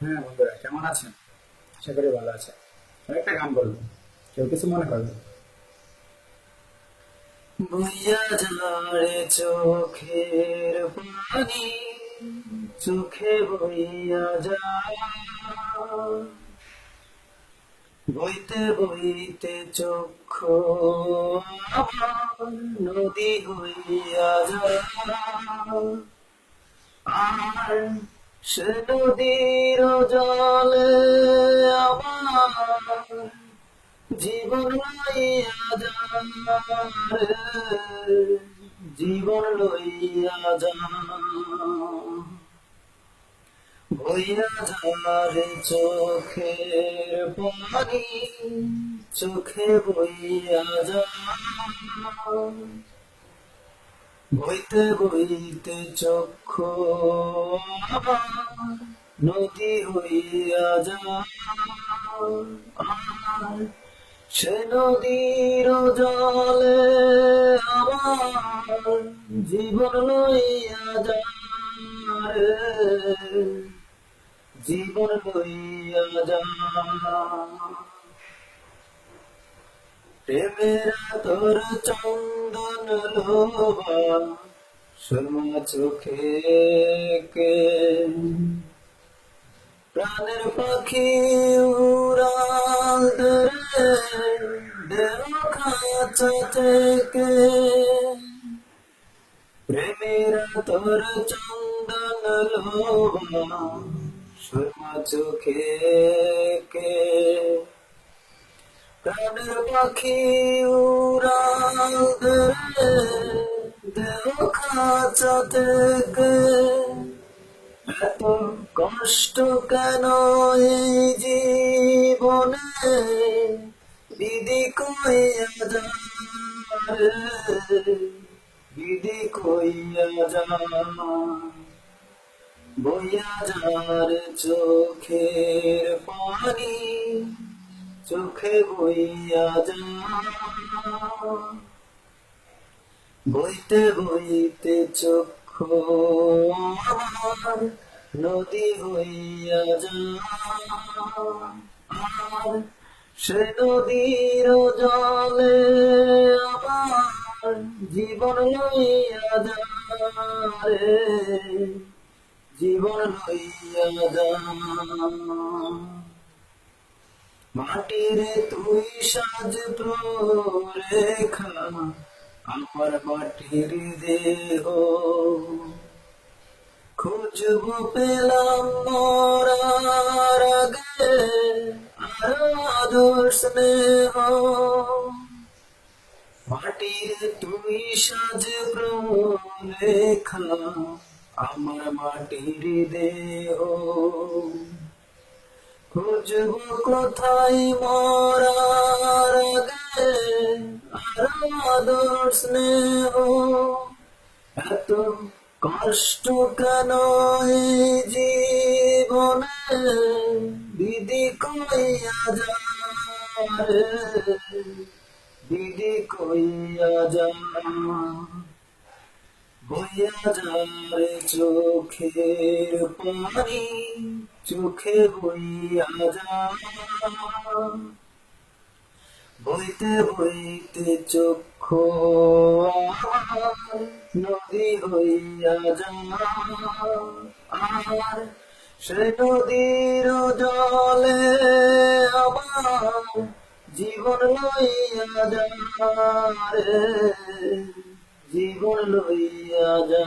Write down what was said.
হ্যাঁ বন্ধুরা, কেমন আছেন? আশা করি ভালো একটা গান বলব, কেউ কিছু মনে করবে? চোখের পানি, চোখে বইয়া যা বইতে বইতে চক্ষু নদী হইয়া যা আর সে নদীর জলে আমার, জীবন লইয়া যারে, জীবন লইয়া যা বইয়া চোখের পানি, চোখে বইয়া যা বইতে বইতে চক্ষু নদী হইয়া যা সে নদীর জলে আমার জীবন লইয়া যা জীবন লইয়া যা প্রেমেরা তোর চন্দন লোভা সুরমা চোখে কে? প্রাণের পাখি উড়াল ধরে, দেহ খাঁচা থেকে। প্রেমেরা তোর চন্দন লোভা সুরমা চোখে কে? প্রাণের পাখি উড়াল ধরে দেহ খাঁচা থেকে। এত কষ্ট কেন এই জীবনে? বিধি কইয়া যা বিধি কইয়া যা বইয়া যার চোখের পানি চোখে বইয়া যা। বইতে বইতে চক্ষু নদী হইয়া যা। সে নদীর জলে আমার জীবন লইয়া যা রে। জীবন লইয়া যা। মাটির তুই সাজ রেখা আমার মাটির দেহ। খুঁজব পেলাম মরার আগে আদর স্নেহ। মাটির তুই সাজ রেখা আমার মাটির দেহ। খুঁজব কোথায় মরার আগে? আর আদর, স্নেহ, এত কষ্ট কেন জীবনে? দিদি কইয়া যা দিদি কইয়া যা বইয়া যারে চোখের পানি, চোখে বইয়া যা বইতে বইতে চক্ষু নদী হইয়া যা আর সে নদীর জলে আবার জীবন লইয়া যা রে জীবন লইয়া যা।